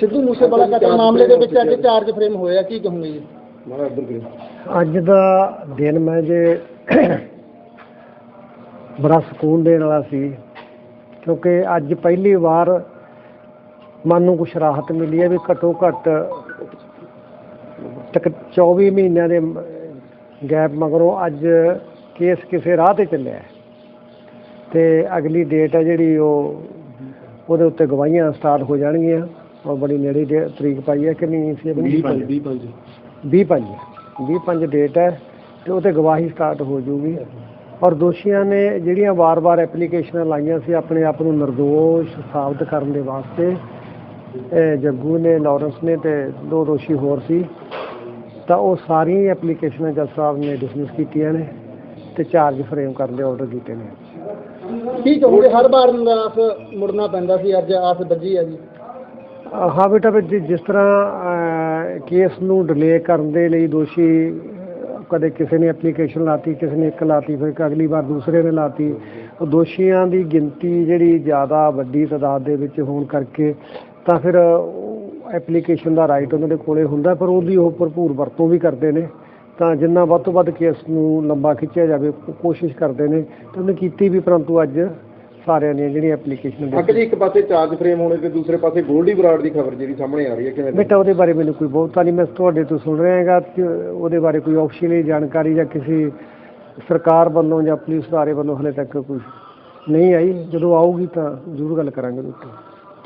ਸਿੱਧੂ ਮੂਸੇਵਾਲਾ ਕਤਲ ਮਾਮਲੇ ਦੇ ਵਿੱਚ ਅੱਜ ਚਾਰਜ ਫਰੇਮ ਹੋਇਆ ਕੀ ਕਹੋਗੇ ਜੀ? ਅੱਜ ਦਾ ਦਿਨ ਮੈਂ ਜੇ ਬੜਾ ਸਕੂਨ ਦੇਣ ਵਾਲਾ ਸੀ ਕਿਉਂਕਿ ਅੱਜ ਪਹਿਲੀ ਵਾਰ ਮਨ ਨੂੰ ਕੁਛ ਰਾਹਤ ਮਿਲੀ ਹੈ ਵੀ ਘੱਟੋ ਘੱਟ ਤੱਕ 24 ਮਹੀਨਿਆਂ ਦੇ ਗੈਪ ਮਗਰੋਂ ਅੱਜ ਕੇਸ ਕਿਸੇ ਰਾਹ ਤੇ ਚੱਲਿਆ। ਤੇ ਅਗਲੀ ਡੇਟ ਹੈ ਜਿਹੜੀ ਉਹ ਉਹਦੇ ਉੱਤੇ ਗਵਾਹੀਆਂ ਸਟਾਰਟ ਹੋ ਜਾਣਗੀਆਂ। ਔਰ ਬੜੀ ਨੇੜੇ ਡੇ- ਤਰੀਕ ਪਾਈ ਹੈ ਕਿ ਨਹੀਂ ਸੀ 20 ਪੰਜ 20 ਪੰਜ। ਡੇਟ ਹੈ। ਤੇ ਉਹ ਤੇ ਗਵਾਹੀ ਸਟਾਰਟ ਹੋ ਜਾਊਗੀ। ਔਰ ਦੋਸ਼ੀਆਂ ਨੇ ਜਿਹੜੀਆਂ ਵਾਰ-ਵਾਰ ਐਪਲੀਕੇਸ਼ਨਾਂ ਲਾਈਆਂ ਸੀ ਆਪਣੇ ਆਪ ਨੂੰ નિર્ਦੋਸ਼ ਸਾਬਤ ਕਰਨ ਦੇ ਵਾਸਤੇ ਇਹ ਜੱਗੂ ਨੇ ਲਾਰੈਂਸ ਨੇ ਤੇ ਦੋ ਦੋਸ਼ੀ ਹੋਰ ਸੀ ਤਾਂ ਉਹ ਸਾਰੀਆਂ ਐਪਲੀਕੇਸ਼ਨਾਂ ਜੱਜ ਸਾਹਿਬ ਨੇ ਡਿਸਮਿਸ ਕੀਤੀਆਂ ਨੇ ਤੇ ਚਾਰਜ ਫਰੇਮ ਕਰਨ ਦੇ ਆਰਡਰ ਕੀਤੇ ਨੇ। ਕੀ ਕਹੋਗੇ? ਹਰ ਵਾਰ ਨਿਰਾਸ਼ ਮੁੜਨਾ ਪੈਂਦਾ ਸੀ ਅੱਜ ਆਸ ਬੱਜੀ ਆ ਜੀ। ਹਾਂ ਬੇਟਾ ਵੀ ਜਿ- ਜਿਸ ਤਰ੍ਹਾਂ ਕੇਸ ਨੂੰ ਡਿਲੇ ਕਰਨ ਦੇ ਲਈ ਦੋਸ਼ੀ ਅਹ, ਕਦੇ ਕਿਸੇ ਨੇ ਐਪਲੀਕੇਸ਼ਨ ਲਾਤੀ ਕਿਸੇ ਨੇ ਇੱਕ ਲਾਤੀ ਫਿਰ ਇੱਕ ਅਗਲੀ ਵਾਰ ਦੂਸਰੇ ਨੇ ਲਾਤੀ ਉਹ ਦੋਸ਼ੀਆਂ ਦੀ ਗਿਣਤੀ ਜਿਹੜੀ ਜ਼ਿਆਦਾ ਵੱਡੀ ਤਾਦਾਦ ਦੇ ਵਿੱਚ ਹੋਣ ਕਰਕੇ ਤਾਂ ਫਿਰ ਐਪਲੀਕੇਸ਼ਨ ਦਾ ਰਾਈਟ ਉਹਨਾਂ ਦੇ ਕੋਲੇ ਹੁੰਦਾ ਪਰ ਉਹਦੀ ਉਹ ਭਰਪੂਰ ਵਰਤੋਂ ਵੀ ਕਰਦੇ ਨੇ। ਤਾਂ ਜਿੰਨਾ ਵੱਧ ਤੋਂ ਵੱਧ ਕੇਸ ਨੂੰ ਲੰਬਾ ਖਿੱਚਿਆ ਜਾਵੇ ਕੋ- ਕੋਸ਼ਿਸ਼ ਕਰਦੇ ਨੇ। ਤੇ ਉਹਨੇ ਕੀਤੀ ਵੀ ਪਰੰਤੂ ਅੱਜ ਸਾਰਿਆਂ ਦੀਆਂ ਜਿਹੜੀਆਂ ਐਪਲੀਕੇਸ਼ਨ ਅੱਗੇ ਜੀ ਇੱਕ ਪਾਸੇ ਚਾਰਜ ਫਰੇਮ ਹੋਣੇ ਤੇ ਦੂਸਰੇ ਪਾਸੇ ਗੋਲਡੀ ਬਰਾੜ ਦੀ ਖਬਰ ਜਿਹੜੀ ਸਾਹਮਣੇ ਆ ਰਹੀ ਹੈ ਕਿਵੇਂ ਬੇਟਾ ਉਹਦੇ ਬਾਰੇ ਮੈਨੂੰ ਕੋਈ ਬਹੁਤਾ ਨਹੀਂ ਮੈਂ ਤੁਹਾਡੇ ਤੋਂ ਸੁਣ ਰਿਹਾ ਹੈਗਾ ਕਿ ਉਹਦੇ ਬਾਰੇ ਕੋਈ ਆਫੀਸ਼ੀਅਲੀ ਜਾਣਕਾਰੀ ਜਾਂ ਕਿਸੇ ਸਰਕਾਰ ਵੱਲੋਂ ਜਾਂ ਪੁਲਿਸ ਅਦਾਰੇ ਵੱਲੋਂ ਹਲੇ ਤੱਕ ਕੋਈ ਨਹੀਂ ਆਈ ਜਦੋਂ ਆਊਗੀ ਤਾਂ ਜ਼ਰੂਰ ਗੱਲ ਕਰਾਂਗੇ ਉਹਦੇ ਉੱਤੇ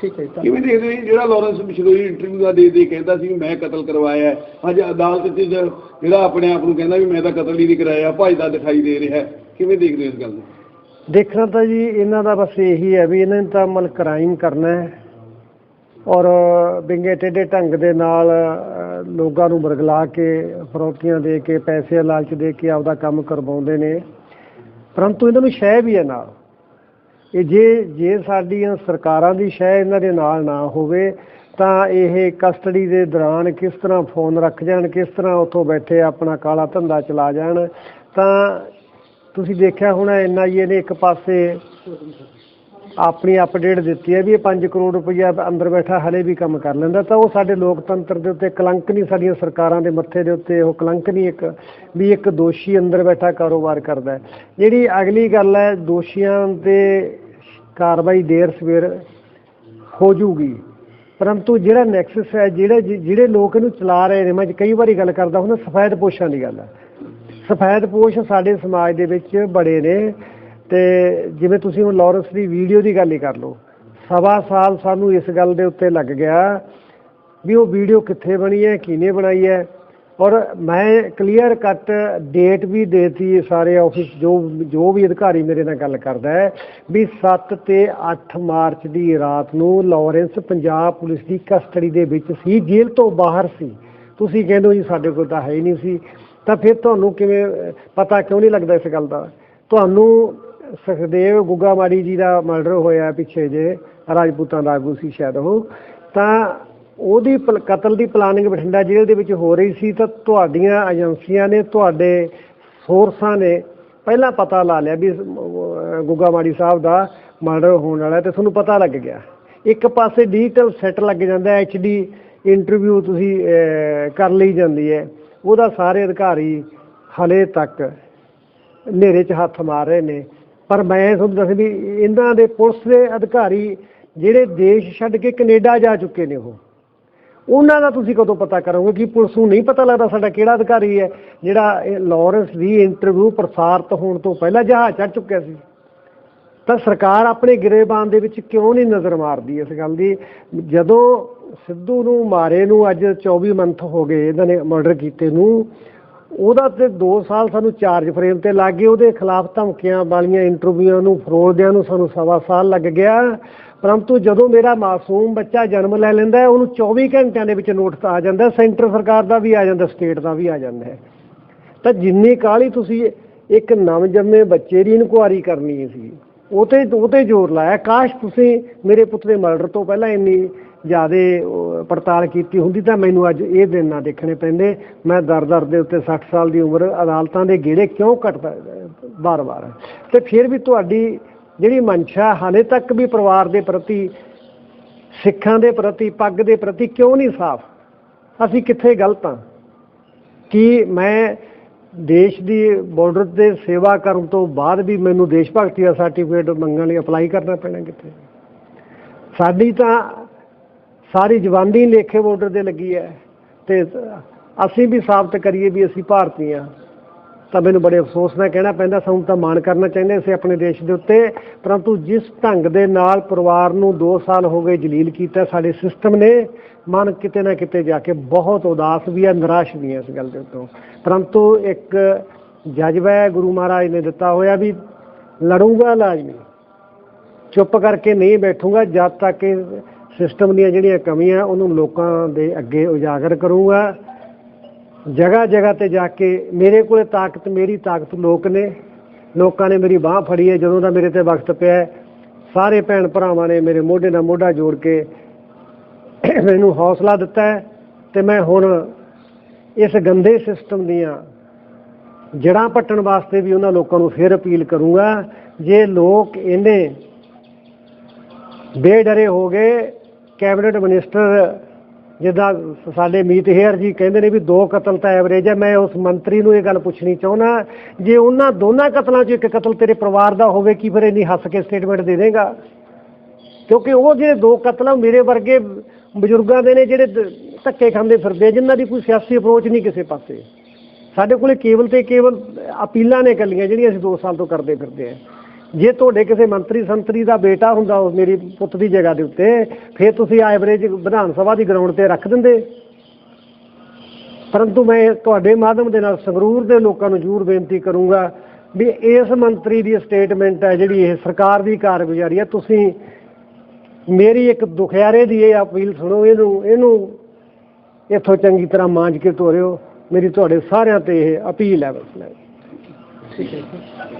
ਠੀਕ ਹੈ। ਕਿਵੇਂ ਦੇਖਦੇ ਹੋ ਜੀ, ਜਿਹੜਾ ਲਾਰੈਂਸ ਬਿਸ਼ਨੋਈ ਇੰਟਰਵਿਊ ਦਾ ਦੇ ਦੇ ਕਹਿੰਦਾ ਸੀ ਮੈਂ ਕਤਲ ਕਰਵਾਇਆ ਹੈ। ਅੱਜ ਅਦਾਲਤ 'ਚ ਜਿਹੜਾ ਆਪਣੇ ਆਪ ਨੂੰ ਕਹਿੰਦਾ ਵੀ ਮੈਂ ਤਾਂ ਕਤਲ ਹੀ ਨਹੀਂ ਕਰਾਇਆ ਭਜਦਾ ਦਿਖਾਈ ਦੇ ਰਿਹਾ ਹੈ। ਕਿਵੇਂ ਦੇਖਦੇ ਹੋ ਇਸ ਗੱਲ ਨੂੰ ਦੇਖਣਾ ਤਾਂ ਜੀ, ਇਹਨਾਂ ਦਾ ਬਸ ਇਹੀ ਹੈ ਵੀ ਇਹਨਾਂ ਨੇ ਤਾਂ ਮਨ ਕ੍ਰਾਈਮ ਕਰਨਾ ਹੈ ਔਰ ਬਿੰਗੇ ਟੇਢੇ ਢੰਗ ਦੇ ਨਾਲ ਲੋਕਾਂ ਨੂੰ ਬਰਗਲਾ ਕੇ, ਫਰੋਤੀਆਂ ਦੇ ਕੇ ਪੈਸੇ ਲਾਲਚ ਦੇ ਕੇ ਆਪਦਾ ਕੰਮ ਕਰਵਾਉਂਦੇ ਨੇ। ਪਰੰਤੂ ਇਹਨਾਂ ਨੂੰ ਸ਼ਹਿ ਵੀ ਹੈ ਨਾਲ। ਇਹ ਜੇ ਜੇ ਸਾਡੀਆਂ ਸਰਕਾਰਾਂ ਦੀ ਸ਼ਹਿ ਇਹਨਾਂ ਦੇ ਨਾਲ ਨਾ ਹੋਵੇ, ਤਾਂ ਇਹ ਕਸਟਡੀ ਦੇ ਦੌਰਾਨ ਕਿਸ ਤਰ੍ਹਾਂ ਫੋਨ ਰੱਖ ਜਾਣ, ਕਿਸ ਤਰ੍ਹਾਂ ਉੱਥੋਂ ਬੈਠੇ ਆਪਣਾ ਕਾਲਾ ਧੰਦਾ ਚਲਾ ਜਾਣ, ਤਾਂ ਤੁਸੀਂ ਦੇਖਿਆ ਹੋਣਾ ਐਨਆਈਏ ਨੇ ਇੱਕ ਪਾਸੇ ਆਪਣੀ ਅਪਡੇਟ ਦਿੱਤੀ ਹੈ ਵੀ ਇਹ 5 ਕਰੋੜ ਰੁਪਈਆ ਅੰਦਰ ਬੈਠਾ ਹਲੇ ਵੀ ਕੰਮ ਕਰ ਲੈਂਦਾ, ਤਾਂ ਉਹ ਸਾਡੇ ਲੋਕਤੰਤਰ ਦੇ ਉੱਤੇ ਕਲੰਕ ਨਹੀਂ, ਸਾਡੀਆਂ ਸਰਕਾਰਾਂ ਦੇ ਮੱਥੇ ਦੇ ਉੱਤੇ ਉਹ ਕਲੰਕ ਨਹੀਂ, ਇੱਕ ਵੀ ਇੱਕ ਦੋਸ਼ੀ ਅੰਦਰ ਬੈਠਾ ਕਾਰੋਬਾਰ ਕਰਦਾ ਜਿਹੜੀ ਅਗਲੀ ਗੱਲ ਹੈ, ਦੋਸ਼ੀਆਂ ਤੇ ਕਾਰਵਾਈ ਦੇਰ ਸਵੇਰ ਹੋ ਜੂਗੀ ਪਰੰਤੂ ਜਿਹੜਾ ਨੈਕਸਸ ਹੈ, ਜਿਹੜੇ ਜਿਹੜੇ ਲੋਕ ਇਹਨੂੰ ਚਲਾ ਰਹੇ ਨੇ, ਮੈਂ ਕਈ ਵਾਰੀ ਗੱਲ ਕਰਦਾ ਹੁੰਦਾ, ਸਫੈਦ ਪੋਸ਼ਾਂ ਦੀ ਗੱਲ ਹੈ। ਸਫੈਦ ਪੋਸ਼ ਸਾਡੇ ਸਮਾਜ ਦੇ ਵਿੱਚ ਬੜੇ ਨੇ ਤੇ ਜਿਵੇਂ ਤੁਸੀਂ ਹੁਣ ਲਾਰੈਂਸ ਦੀ ਵੀਡੀਓ ਦੀ ਗੱਲ ਹੀ ਕਰ ਲਓ, ਸਵਾ ਸਾਲ ਸਾਨੂੰ ਇਸ ਗੱਲ ਦੇ ਉੱਤੇ ਲੱਗ ਗਿਆ ਵੀ ਉਹ ਵੀਡੀਓ ਕਿੱਥੇ ਬਣੀ ਹੈ, ਕਿਹਨੇ ਬਣਾਈ ਹੈ ਔਰ ਮੈਂ ਕਲੀਅਰ ਕੱਟ ਡੇਟ ਵੀ ਦੇਤੀ ਸਾਰੇ ਆਫਿਸ ਜੋ ਜੋ ਵੀ ਅਧਿਕਾਰੀ ਮੇਰੇ ਨਾਲ ਗੱਲ ਕਰਦਾ ਹੈ ਵੀ 7 ਤੇ 8 ਮਾਰਚ ਦੀ ਰਾਤ ਨੂੰ ਲਾਰੈਂਸ ਪੰਜਾਬ ਪੁਲਿਸ ਦੀ ਕਸਟਡੀ ਦੇ ਵਿੱਚ ਸੀ, ਜੇਲ੍ਹ ਤੋਂ ਬਾਹਰ ਸੀ। ਤੁਸੀਂ ਕਹਿੰਦੇ ਹੋ ਜੀ ਸਾਡੇ ਕੋਲ ਤਾਂ ਹੈ ਹੀ ਨਹੀਂ ਸੀ। ਤਾਂ ਫਿਰ ਤੁਹਾਨੂੰ ਕਿਵੇਂ, ਪਤਾ ਕਿਉਂ ਨਹੀਂ ਲੱਗਦਾ ਇਸ ਗੱਲ ਦਾ? ਤੁਹਾਨੂੰ ਸੁਖਦੇਵ ਗੁੱਗਾ ਮਾੜੀ ਜੀ ਦਾ ਮਰਡਰ ਹੋਇਆ ਪਿੱਛੇ ਜੇ, ਰਾਜਪੂਤਾਂ ਦਾ ਆਗੂ ਸੀ ਸ਼ਾਇਦ ਉਹ, ਤਾਂ ਉਹਦੀ ਪਲ- ਕਤਲ ਦੀ ਪਲਾਨਿੰਗ ਬਠਿੰਡਾ ਜੇਲ੍ਹ ਦੇ ਵਿੱਚ ਹੋ ਰਹੀ ਸੀ, ਤਾਂ ਤੁਹਾਡੀਆਂ ਏਜੰਸੀਆਂ ਨੇ ਤੁਹਾਡੇ ਸੋਰਸਾਂ ਨੇ ਪਹਿਲਾਂ ਪਤਾ ਲਾ ਲਿਆ ਵੀ ਗੁੱਗਾ ਮਾੜੀ ਸਾਹਿਬ ਦਾ ਮਰਡਰ ਹੋਣ ਵਾਲਾ ਹੈ ਤੇ ਤੁਹਾਨੂੰ ਪਤਾ ਲੱਗ ਗਿਆ। ਇੱਕ ਪਾਸੇ ਡਿਜੀਟਲ ਸੈੱਟ ਲੱਗ ਜਾਂਦਾ ਐਚਡੀ ਇੰਟਰਵਿਊ ਤੁਸੀਂ ਕਰ ਲਈ ਜਾਂਦੀ ਹੈ। ਉਹਦਾ ਸਾਰੇ ਅਧਿਕਾਰੀ ਹਲੇ ਤੱਕ ਹਨੇਰੇ 'ਚ ਹੱਥ ਮਾਰ ਰਹੇ ਨੇ। ਪਰ ਮੈਂ ਤੁਹਾਨੂੰ ਦੱਸ ਵੀ ਇਹਨਾਂ ਦੇ ਪੁਲਿਸ ਦੇ ਅਧਿਕਾਰੀ ਜਿਹੜੇ ਦੇਸ਼ ਛੱਡ ਕੇ ਕੈਨੇਡਾ ਜਾ ਚੁੱਕੇ ਨੇ ਉਹ, ਉਹਨਾਂ ਦਾ ਤੁਸੀਂ ਕਦੋਂ ਪਤਾ ਕਰੋਗੇ ਕਿ ਪੁਲਿਸ ਨੂੰ ਨਹੀਂ ਪਤਾ ਲੱਗਦਾ ਸਾਡਾ ਕਿਹੜਾ ਅਧਿਕਾਰੀ ਹੈ, ਜਿਹੜਾ ਇਹ ਲਾਰੈਂਸ ਦੀ ਇੰਟਰਵਿਊ ਪ੍ਰਸਾਰਿਤ ਹੋਣ ਤੋਂ ਪਹਿਲਾਂ ਜਹਾਜ਼ ਚੜ੍ਹ ਚੁੱਕਿਆ ਸੀ। ਤਾਂ ਸਰਕਾਰ ਆਪਣੇ ਗਿਰੇਬਾਨ ਦੇ ਵਿੱਚ ਕਿਉਂ ਨਹੀਂ ਨਜ਼ਰ ਮਾਰਦੀ ਇਸ ਗੱਲ ਦੀ? ਜਦੋਂ ਸਿੱਧੂ ਨੂੰ ਮਾਰੇ ਨੂੰ ਅੱਜ 24 ਮੰਥ ਹੋ ਗਏ ਇਹਨਾਂ ਨੇ ਮਰਡਰ ਕੀਤੇ ਨੂੰ। ਉਹਦਾ ਤੇ 2 ਸਾਲ ਸਾਨੂੰ ਚਾਰਜ ਫਰੇਮ ਤੇ ਲੱਗ ਗਏ, ਉਹਦੇ ਖਿਲਾਫ ਧਮਕੀਆਂ ਵਾਲੀਆਂ ਇੰਟਰਵਿਊਆਂ ਨੂੰ, ਫਰੋਲਦਿਆਂ ਨੂੰ ਸਾਨੂੰ ਸਵਾ ਸਾਲ ਲੱਗ ਗਿਆ। ਪਰੰਤੂ ਜਦੋਂ ਮੇਰਾ ਮਾਸੂਮ ਬੱਚਾ ਜਨਮ ਲੈ ਲੈਂਦਾ ਉਹਨੂੰ 24 ਘੰਟਿਆਂ ਦੇ ਵਿੱਚ ਨੋਟਿਸ ਆ ਜਾਂਦਾ ਸੈਂਟਰ ਸਰਕਾਰ ਦਾ ਵੀ ਆ ਜਾਂਦਾ ਸਟੇਟ ਦਾ ਵੀ ਆ ਜਾਂਦਾ ਹੈ। ਤਾਂ ਜਿੰਨੀ ਕਾਹਲੀ ਤੁਸੀਂ ਇੱਕ ਨਵਜੰਮੇ ਬੱਚੇ ਦੀ ਇਨਕੁਆਰੀ ਕਰਨੀ ਸੀ ਉਹ ਤੇ ਉਹ ਤੇ ਜ਼ੋਰ ਲਾਇਆ। ਕਾਸ਼ ਤੁਸੀਂ ਮੇਰੇ ਪੁੱਤ ਦੇ ਮਰਡਰ ਤੋਂ ਪਹਿਲਾਂ ਇੰਨੀ ਜ਼ਿਆਦੇ ਪੜਤਾਲ ਕੀਤੀ ਹੁੰਦੀ ਤਾਂ ਮੈਨੂੰ ਅੱਜ ਇਹ ਦਿਨ ਨਾ ਦੇਖਣੇ ਪੈਂਦੇ। ਮੈਂ ਦਰ ਦਰ ਦੇ ਉੱਤੇ 60 ਸਾਲ ਦੀ ਉਮਰ ਅਦਾਲਤਾਂ ਦੇ ਗੇੜੇ ਕਿਉਂ ਕੱਟਦਾ ਬਾਰ-ਬਾਰ ਤੇ ਫਿਰ ਵੀ ਤੁਹਾਡੀ ਜਿਹੜੀ ਮਨਸ਼ਾ ਹਾਲੇ ਤੱਕ ਵੀ ਪਰਿਵਾਰ ਦੇ ਪ੍ਰਤੀ, ਸਿੱਖਾਂ ਦੇ ਪ੍ਰਤੀ, ਪੱਗ ਦੇ ਪ੍ਰਤੀ ਕਿਉਂ ਨਹੀਂ ਸਾਫ਼? ਅਸੀਂ ਕਿੱਥੇ ਗਲਤ ਹਾਂ? ਕਿ ਮੈਂ ਦੇਸ਼ ਦੀ ਬਾਰਡਰ ਤੇ ਸੇਵਾ ਕਰਨ ਤੋਂ ਬਾਅਦ ਵੀ ਮੈਨੂੰ ਦੇਸ਼ ਭਗਤੀ ਦਾ ਸਰਟੀਫਿਕੇਟ ਮੰਗਣ ਲਈ ਅਪਲਾਈ ਕਰਨਾ ਪੈਣਾ ਕਿੱਥੇ? ਸਾਡੀ ਤਾਂ ਸਾਰੀ ਜਵਾਨੀ ਲੇਖੇ ਬਾਰਡਰ ਤੇ ਲੱਗੀ ਹੈ ਤੇ ਅਸੀਂ ਵੀ ਸਾਬਤ ਕਰੀਏ ਵੀ ਅਸੀਂ ਭਾਰਤੀ ਹਾਂ। ਤਾਂ ਮੈਨੂੰ ਬੜੇ ਅਫਸੋਸ ਨਾਲ ਕਹਿਣਾ ਪੈਂਦਾ, ਸਾਨੂੰ ਤਾਂ ਮਾਣ ਕਰਨਾ ਚਾਹੁੰਦੇ ਅਸੀਂ ਆਪਣੇ ਦੇਸ਼ ਦੇ ਉੱਤੇ। ਪਰੰਤੂ ਜਿਸ ਢੰਗ ਦੇ ਨਾਲ ਪਰਿਵਾਰ ਨੂੰ 2 ਸਾਲ ਹੋ ਗਏ ਜਲੀਲ ਕੀਤਾ ਸਾਡੇ ਸਿਸਟਮ ਨੇ, ਮਨ ਕਿਤੇ ਨਾ ਕਿਤੇ ਜਾ ਕੇ ਬਹੁਤ ਉਦਾਸ ਵੀ ਹੈ ਨਿਰਾਸ਼ ਵੀ ਹੈ ਇਸ ਗੱਲ ਦੇ ਉੱਤੋਂ। ਪਰੰਤੂ ਇੱਕ ਜਜ਼ਬਾ ਹੈ, ਗੁਰੂ ਮਹਾਰਾਜ ਨੇ ਦਿੱਤਾ ਹੋਇਆ ਵੀ ਲੜੂਗਾ ਲਾਜ਼ਮੀ। ਚੁੱਪ ਕਰਕੇ ਨਹੀਂ ਬੈਠੂਗਾ, ਜਦ ਤੱਕ ਸਿਸਟਮ ਦੀਆਂ ਜਿਹੜੀਆਂ ਕਮੀਆਂ, ਉਹਨੂੰ ਲੋਕਾਂ ਦੇ ਅੱਗੇ ਉਜਾਗਰ ਕਰੂੰਗਾ। ਜਗ੍ਹਾ ਜਗ੍ਹਾ ਤੇ ਜਾ ਕੇ ਮੇਰੇ ਕੋਲੇ ਤਾਕਤ, ਮੇਰੀ ਤਾਕਤ ਲੋਕ ਨੇ। ਲੋਕਾਂ ਨੇ ਮੇਰੀ ਬਾਹ ਫੜੀ ਹੈ, ਜਦੋਂ ਦਾ ਮੇਰੇ ਤੇ ਵਕਤ ਪਿਆ ਸਾਰੇ ਭੈਣ ਭਰਾਵਾਂ ਨੇ ਮੇਰੇ ਮੋਢੇ ਨਾਲ ਮੋਢਾ ਜੋੜ ਕੇ ਮੈਨੂੰ ਹੌਸਲਾ ਦਿੱਤਾ ਹੈ ਤੇ ਮੈਂ ਹੁਣ ਇਸ ਗੰਦੇ ਸਿਸਟਮ ਦੀਆਂ ਜੜਾਂ ਪੱਟਣ ਵਾਸਤੇ ਵੀ ਉਹਨਾਂ ਲੋਕਾਂ ਨੂੰ ਫਿਰ ਅਪੀਲ ਕਰੂੰਗਾ। ਜੇ ਲੋਕ ਇਹਨੇ ਬੇਡਰੇ ਹੋ ਗਏ ਕੈਬਨਿਟ ਮਿਨਿਸਟਰ ਜਿੱਦਾਂ ਸਾਡੇ ਮੀਤ ਹੇਅਰ ਜੀ ਕਹਿੰਦੇ ਨੇ ਵੀ ਦੋ ਕਤਲ ਤਾਂ ਐਵਰੇਜ ਹੈ ਮੈਂ ਉਸ ਮੰਤਰੀ ਨੂੰ ਇਹ ਗੱਲ ਪੁੱਛਣੀ ਚਾਹੁੰਦਾ ਜੇ ਉਹਨਾਂ ਦੋਨਾਂ ਕਤਲਾਂ 'ਚ ਇੱਕ ਕਤਲ ਤੇਰੇ ਪਰਿਵਾਰ ਦਾ ਹੋਵੇ ਕੀ ਫਿਰ ਇੰਨੀ ਹੱਸ ਕੇ ਸਟੇਟਮੈਂਟ ਦੇ ਦੇਗਾ? ਕਿਉਂਕਿ ਉਹ ਜਿਹੜੇ ਦੋ ਕਤਲ ਮੇਰੇ ਵਰਗੇ ਬਜ਼ੁਰਗਾਂ ਦੇ ਨੇ ਜਿਹੜੇ ਧੱਕੇ ਖਾਂਦੇ ਫਿਰਦੇ ਆ, ਜਿਨ੍ਹਾਂ ਦੀ ਕੋਈ ਸਿਆਸੀ ਅਪਰੋਚ ਨਹੀਂ ਕਿਸੇ ਪਾਸੇ। ਸਾਡੇ ਕੋਲੇ ਕੇਵਲ ਤੇ ਕੇਵਲ ਅਪੀਲਾਂ ਨੇ ਕੱਲੀਆਂ ਜਿਹੜੀਆਂ ਅਸੀਂ 2 ਸਾਲ ਤੋਂ ਕਰਦੇ ਫਿਰਦੇ ਆ। ਜੇ ਤੁਹਾਡੇ ਕਿਸੇ ਮੰਤਰੀ ਸੰਤਰੀ ਦਾ ਬੇਟਾ ਹੁੰਦਾ ਉਸ ਮੇਰੀ ਪੁੱਤ ਦੀ ਜਗ੍ਹਾ ਦੇ ਉੱਤੇ, ਫਿਰ ਤੁਸੀਂ ਐਵਰੇਜ ਵਿਧਾਨ ਸਭਾ ਦੀ ਗਰਾਊਂਡ ਤੇ ਰੱਖ ਦਿੰਦੇ। ਪਰੰਤੂ ਮੈਂ ਤੁਹਾਡੇ ਮਾਧਿਅਮ ਦੇ ਨਾਲ ਸੰਗਰੂਰ ਦੇ ਲੋਕਾਂ ਨੂੰ ਜ਼ਰੂਰ ਬੇਨਤੀ ਕਰੂੰਗਾ ਵੀ ਇਸ ਮੰਤਰੀ ਦੀ ਸਟੇਟਮੈਂਟ ਹੈ ਜਿਹੜੀ ਇਹ ਸਰਕਾਰ ਦੀ ਕਾਰਗੁਜ਼ਾਰੀ ਹੈ। ਤੁਸੀਂ ਮੇਰੀ ਇੱਕ ਦੁਖਿਆਰੇ ਦੀ ਇਹ ਅਪੀਲ ਸੁਣੋ, ਇਹਨੂੰ ਇਹਨੂੰ ਇੱਥੋਂ ਚੰਗੀ ਤਰ੍ਹਾਂ ਮਾਂਜ ਕੇ ਤੋਰਿਓ। ਮੇਰੀ ਤੁਹਾਡੇ ਸਾਰਿਆਂ ਤੇ ਇਹ ਅਪੀਲ ਹੈ ਬਸ ਠੀਕ ਹੈ